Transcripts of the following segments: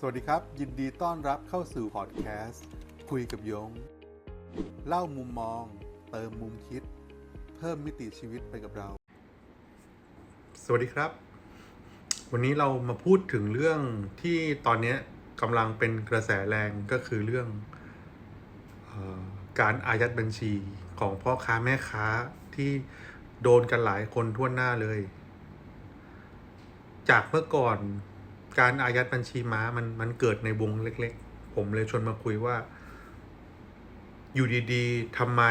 สวัสดีครับ ยินดีต้อนรับเข้าสู่พอดแคสต์ คุยกับยง เล่ามุมมอง เติมมุมคิด เพิ่มมิติชีวิตไปกับเรา สวัสดีครับ วันนี้เรามาพูดถึงเรื่องที่ตอนนี้กำลังเป็นกระแสแรงก็คือเรื่องออการอายัดบัญชีของพ่อค้าแม่ค้าที่โดนกันหลายคนทั่วหน้าเลย จากเมื่อก่อน การอายัดบัญชีม้ามันมันเกิดในวงเล็ก ๆ ผมเลยชวนมาคุยว่า อยู่ดีๆทำไม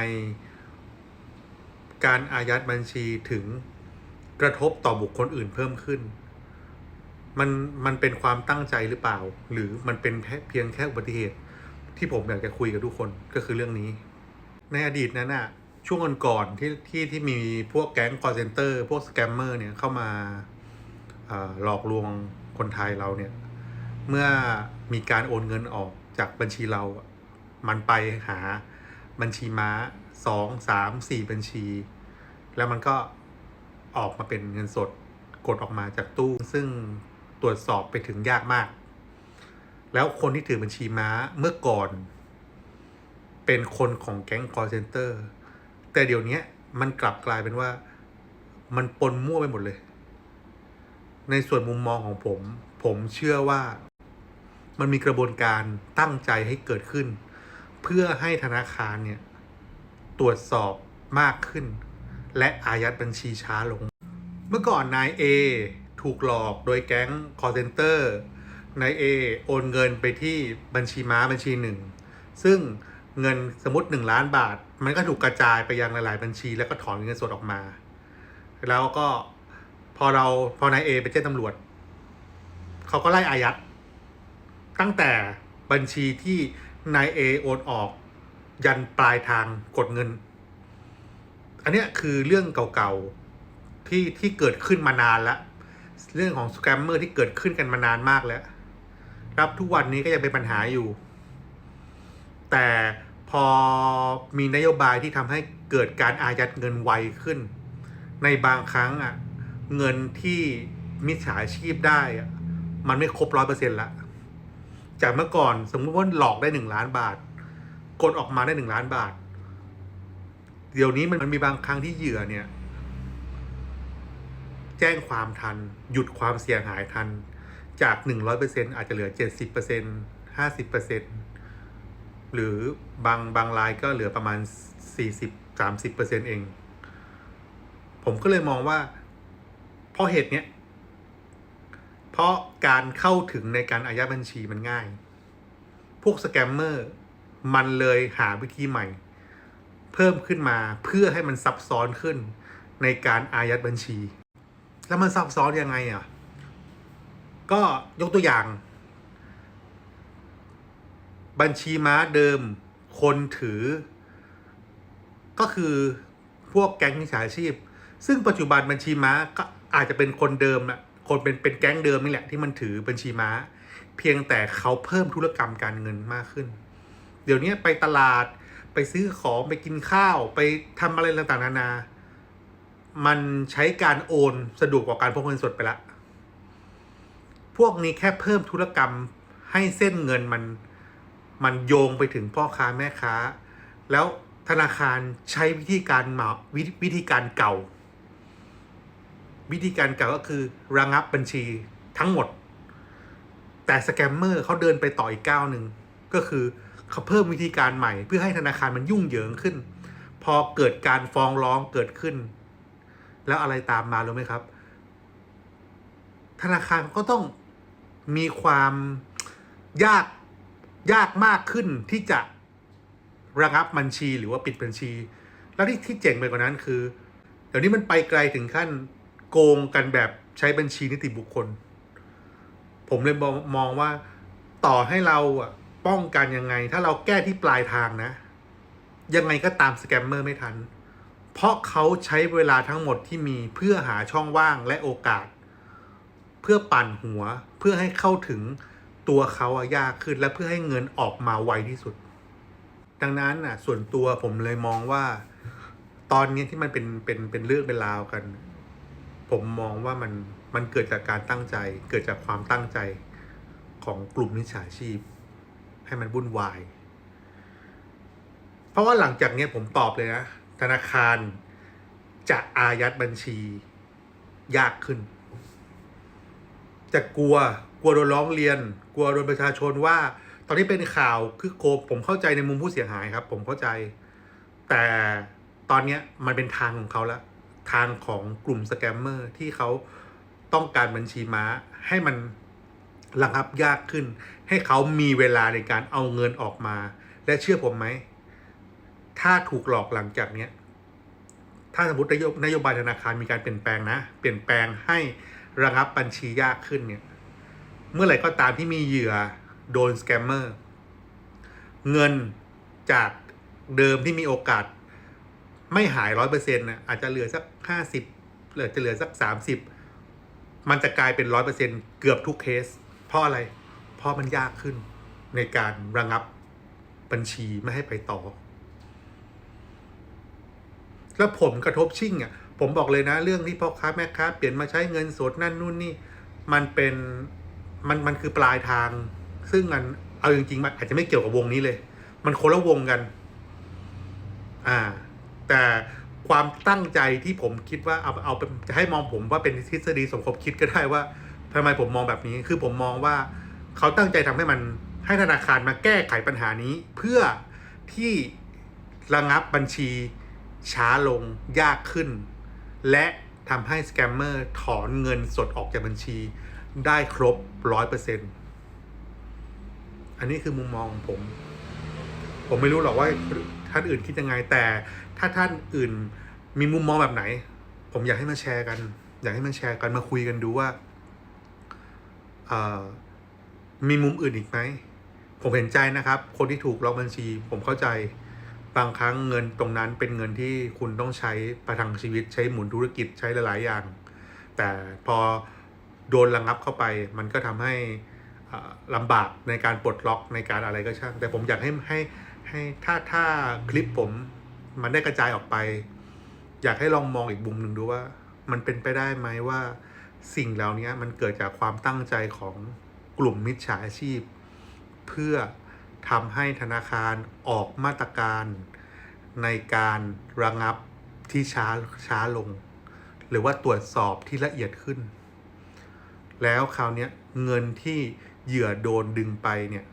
การอายัดบัญชีถึงกระทบต่อบุคคลอื่นเพิ่มขึ้น มันมันเป็นความตั้งใจหรือเปล่า หรือมันเป็นเพียงแค่อุบัติเหตุ ที่ผมอยากจะคุยกับทุกคนก็คือเรื่องนี้ ในอดีตนั้นอะช่วงก่อนๆที่ที่ที่มีพวกแก๊งคอร์เซนเตอร์ พวกสแกมเมอร์เนี่ยเข้ามาหลอกลวง คนไทยเราเนี่ย เมื่อมีการโอนเงินออกจากบัญชีเรา มันไปหาบัญชีม้าสองสามสี่บัญชี แล้วมันก็ออกมาเป็นเงินสดกดออกมาจากตู้ ซึ่งตรวจสอบไปถึงยากมาก แล้วคนที่ถือบัญชีม้าเมื่อก่อน เป็นคนของแก๊งคอร์เซนเตอร์ แต่เดี๋ยวนี้มันกลับกลายเป็นว่ามันปนมั่วไปหมดเลย ในส่วนมุมมองของผม ผมเชื่อว่ามันมีกระบวนการตั้งใจให้เกิดขึ้น เพื่อให้ธนาคารเนี่ย ตรวจสอบมากขึ้น และอายัดบัญชีช้าลง เมื่อก่อนนาย A ถูกหลอกโดยแก๊งคอร์เซนเตอร์นาย A โอนเงินไปที่บัญชีม้าบัญชีหนึ่ง ซึ่งเงินสมมติ 1 ล้านบาท มันก็ถูกกระจายไปยังหลาย ๆ บัญชี แล้วก็ถอนเงินสดออกมา แล้วก็ พอเราพอนายเอไปแจ้งตำรวจ เขาก็ไล่อายัด ตั้งแต่บัญชีที่นายเอโอนออก ยันปลายทางกดเงิน อันนี้คือเรื่องเก่าๆที่ที่เกิดขึ้นมานานแล้ว เรื่องของสแกมเมอร์ที่เกิดขึ้นกันมานานมากแล้ว รับทุกวันนี้ก็ยังเป็นปัญหาอยู่ แต่พอมีนโยบายที่ทำให้เกิดการอายัดเงินไวขึ้น ในบางครั้งอะ เงินที่มิจฉาชีพได้อะมันไม่ครบร้อยเปอร์เซ็นต์ละจากเมื่อก่อนสมมติว่าหลอกได้หนึ่งล้านบาท กดออกมาได้หนึ่งล้านบาท เดี๋ยวนี้มันมันมีบางครั้งที่เหยื่อเนี่ย แจ้งความทัน หยุดความเสียหายทัน จากหนึ่งร้อยเปอร์เซ็นอาจจะเหลือเจ็ดสิบเปอร์เซ็นห้าสิบเปอร์เซ็นหรือบางบางรายก็เหลือประมาณสี่สิบสามสิบเปอร์เซ็นเอง ผมก็เลยมองว่า เพราะเหตุเนี้ย เพราะการเข้าถึงในการอายัดบัญชีมันง่าย พวกสแกมเมอร์มันเลยหาวิธีใหม่ เพิ่มขึ้นมาเพื่อให้มันซับซ้อนขึ้นในการอายัดบัญชี แล้วมันซับซ้อนยังไงอะ ก็ยกตัวอย่าง บัญชีม้าเดิมคนถือ ก็คือพวกแก๊งมิจฉาชีพ ซึ่งปัจจุบันบัญชีม้าก็ อาจจะเป็นคนเดิมนะคนเป็นเป็นแก๊งเดิมนี่แหละที่มันถือบัญชีม้า เพียงแต่เขาเพิ่มธุรกรรมการเงินมากขึ้น เดี๋ยวนี้ไปตลาดไปซื้อของไปกินข้าวไปทำอะไรต่างๆนานา มันใช้การโอนสะดวกกว่าการพกเงินสดไปละ พวกนี้แค่เพิ่มธุรกรรมให้เส้นเงินมันมันโยงไปถึงพ่อค้าแม่ค้า แล้วธนาคารใช้วิธีการหมาววิธีการเก่า วิธีการเก่าก็คือระงับบัญชีทั้งหมด แต่สแกมเมอร์เขาเดินไปต่ออีกก้าวหนึ่งก็คือเขาเพิ่มวิธีการใหม่ เพื่อให้ธนาคารมันยุ่งเหยิงขึ้น พอเกิดการฟ้องร้องเกิดขึ้น แล้วอะไรตามมารู้ไหมครับ ธนาคารก็ต้องมีความยากยากมากขึ้นที่จะระงับบัญชีหรือว่าปิดบัญชี แล้วที่ที่เจ๋งไปกว่านั้นคือ เดี๋ยวนี้มันไปไกลถึงขั้น โกงกันแบบใช้บัญชีนิติบุคคล ผมเลยมองว่าต่อให้เราอะป้องกันยังไง ถ้าเราแก้ที่ปลายทางนะ ยังไงก็ตามสแกมเมอร์ไม่ทัน เพราะเขาใช้เวลาทั้งหมดที่มีเพื่อหาช่องว่างและโอกาส เพื่อปั่นหัวเพื่อให้เข้าถึงตัวเขาอะยากขึ้นและเพื่อให้เงินออกมาไวที่สุด ดังนั้นอะส่วนตัวผมเลยมองว่า ตอนนี้ที่มันเป็นเป็นเป็นเรื่องเป็นราวกัน ผมมองว่ามันมันเกิดจากการตั้งใจ เกิดจากความตั้งใจของกลุ่มมิจฉาชีพ ให้มันวุ่นวาย เพราะว่าหลังจากนี้ผมตอบเลยนะ ธนาคารจะอายัดบัญชียากขึ้น จะกลัวกลัวโดนร้องเรียน กลัวโดนประชาชนว่า ตอนนี้เป็นข่าวคือโคผมเข้าใจในมุมผู้เสียหายครับ ผมเข้าใจ แต่ตอนนี้มันเป็นทางของเขาแล้ว ทางของกลุ่มสแกมเมอร์ที่เขาต้องการบัญชีม้าให้มันระงับยากขึ้น ให้เขามีเวลาในการเอาเงินออกมา และเชื่อผมไหม ถ้าถูกหลอกหลังจากเนี้ยถ้าสมมตินโยนโยบายธนาคารมีการเปลี่ยนแปลงนะ เปลี่ยนแปลงให้ระงับบัญชียากขึ้นเนี่ย เมื่อไหร่ก็ตามที่มีเหยื่อโดนสแกมเมอร์ เงินจากเดิมที่มีโอกาส ไม่หายร้อยเปอร์เซ็นต์นะอาจจะเหลือสักห้าสิบเหรือจะเหลือสักสามสิบมันจะกลายเป็นร้อยเปอร์เซ็นต์เกือบทุกเคส เพราะอะไร เพราะมันยากขึ้นในการระงับบัญชีไม่ให้ไปต่อ แล้วผมกระทบชิ่งอะ ผมบอกเลยนะ เรื่องที่พ่อค้าแม่ค้าเปลี่ยนมาใช้เงินสดนั่นนู่นนี่ มันเป็นมันมันคือปลายทาง ซึ่งมันเอาจริงๆมันอาจจะไม่เกี่ยวกับวงนี้เลย มันคนละวงกัน อ่า แต่ความตั้งใจที่ผมคิดว่าเอาเอาเป็นจะให้มองผมว่าเป็นทฤษฎีสมคบคิดก็ได้ว่าทำไมผมมองแบบนี้ คือผมมองว่าเขาตั้งใจทำให้มันให้ธนาคารมาแก้ไขปัญหานี้ เพื่อที่ระงับบัญชีช้าลงยากขึ้น และทำให้สแกมเมอร์ถอนเงินสดออกจากบัญชี ได้ครบร้อยเปอร์เซ็นอันนี้คือมุมมองของผม ผมไม่รู้หรอกว่า ท่านอื่นคิดยังไง แต่ถ้าท่านอื่นมีมุมมองแบบไหน ผมอยากให้มาแชร์กัน อยากให้มาแชร์กันมาคุยกันดูว่าเออมีมุมอื่นอีกไหม ผมเห็นใจนะครับ คนที่ถูกล็อกบัญชี ผมเข้าใจบางครั้งเงินตรงนั้นเป็นเงินที่คุณต้องใช้ประทังชีวิตใช้หมุนธุรกิจใช้หลาย ๆ อย่าง แต่พอโดนระงับเข้าไป มันก็ทำให้อ่าลำบากในการปลดล็อกในการอะไรก็ช่าง แต่ผมอยากให้ให้ ให้ถ้าถ้าคลิปผมมันได้กระจายออกไป อยากให้ลองมองอีกมุมหนึ่งดูว่า มันเป็นไปได้ไหมว่าสิ่งเหล่านี้มันเกิดจากความตั้งใจของกลุ่มมิจฉาชีพ เพื่อทำให้ธนาคารออกมาตรการในการระงับที่ช้าช้าลง หรือว่าตรวจสอบที่ละเอียดขึ้น แล้วคราวนี้เงินที่เหยื่อโดนดึงไปเนี่ย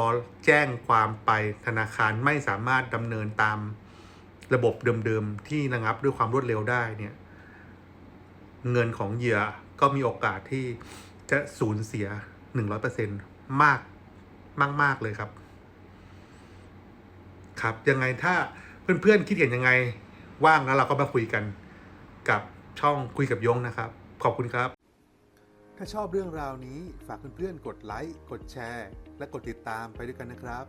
อแจ้งความไปธนาคารไม่สามารถดำเนินตามระบบเดิมๆที่ระงับด้วยความรวดเร็วได้เนี่ยเงินของเหยื่อก็มีโอกาสที่จะสูญเสีย 100%มากมาก ๆ เลยครับ ครับ ยังไงถ้าเพื่อน ๆ คิดเห็นยังไง ว่างแล้วเราก็มาคุยกันกับช่องคุยกับยงนะครับ ขอบคุณครับ ถ้าชอบเรื่องราวนี้ฝากเพื่อนๆ กดไลค์ กดแชร์ และกดติดตามไปด้วยกันนะครับ